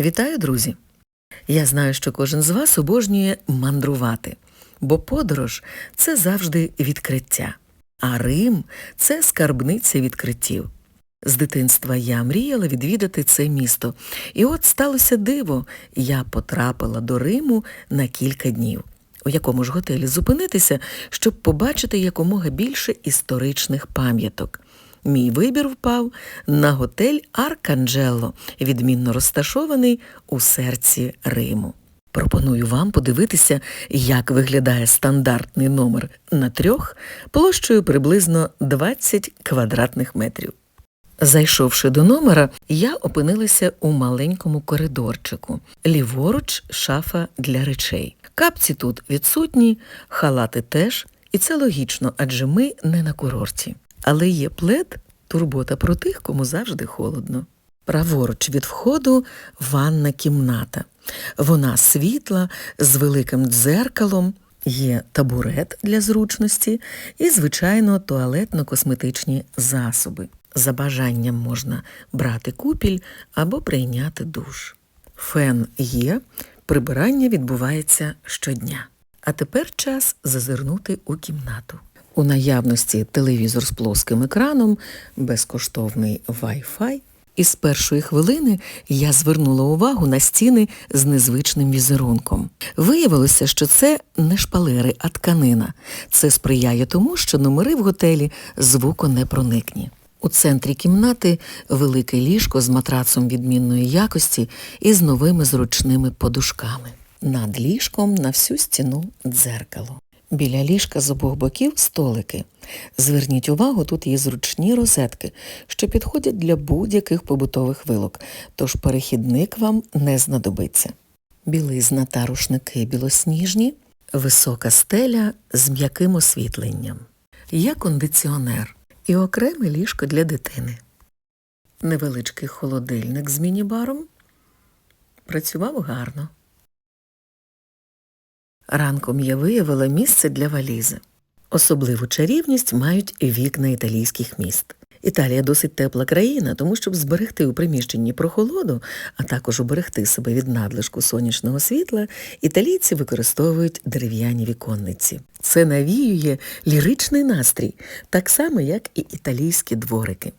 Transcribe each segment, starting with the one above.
Вітаю, друзі! Я знаю, що кожен з вас обожнює мандрувати, бо подорож це завжди відкриття, а Рим це скарбниця відкриттів. З дитинства я мріяла відвідати це місто, і от сталося диво, я потрапила до Риму на кілька днів. У якому ж готелі зупинитися, щоб побачити якомога більше історичних пам'яток. Мій вибір впав на готель Арканджело, відмінно розташований у серці Риму. Пропоную вам подивитися, як виглядає стандартний номер на трьох площею приблизно 20 квадратних метрів. Зайшовши до номера, я опинилася у маленькому коридорчику. Ліворуч шафа для речей. Капці тут відсутні, халати теж, і це логічно, адже ми не на курорті. Але є плед, турбота про тих, кому завжди холодно. Праворуч від входу ванна кімната. Вона світла з великим дзеркалом, є табурет для зручності і, звичайно, туалетно-косметичні засоби. За бажанням можна брати купіль або прийняти душ. Фен є, прибирання відбувається щодня. А тепер час зазирнути у кімнату. У наявності телевізор з плоским екраном, безкоштовний Wi-Fi. І з першої хвилини я звернула увагу на стіни з незвичним візерунком. Виявилося, що це не шпалери, а тканина. Це сприяє тому, що номери в готелі звуконепроникні. У центрі кімнати велике ліжко з матрацом відмінної якості і з новими зручними подушками. Над ліжком на всю стіну дзеркало. Біля ліжка з обох боків столики. Зверніть увагу, тут є зручні розетки, що підходять для будь-яких побутових вилок, тож перехідник вам не знадобиться. Білизна та рушники білосніжні, висока стеля з м'яким освітленням. Є кондиціонер і окреме ліжко для дитини. Невеличкий холодильник з міні-баром працював гарно. Ранком я виявила місце для валізи. Особливу чарівність мають вікна італійських міст. Італія досить тепла країна, тому щоб зберегти у приміщенні прохолоду, а також уберегти себе від надлишку сонячного світла, італійці використовують дерев'яні віконниці. Це навіює ліричний настрій, так само, як і італійські дворики.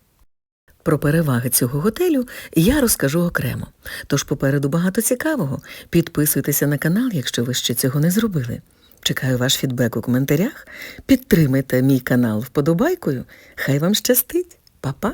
Про переваги цього готелю я розкажу окремо. Тож попереду багато цікавого. Підписуйтеся на канал, якщо ви ще цього не зробили. Чекаю ваш фідбек у коментарях. Підтримайте мій канал вподобайкою. Хай вам щастить. Па-па!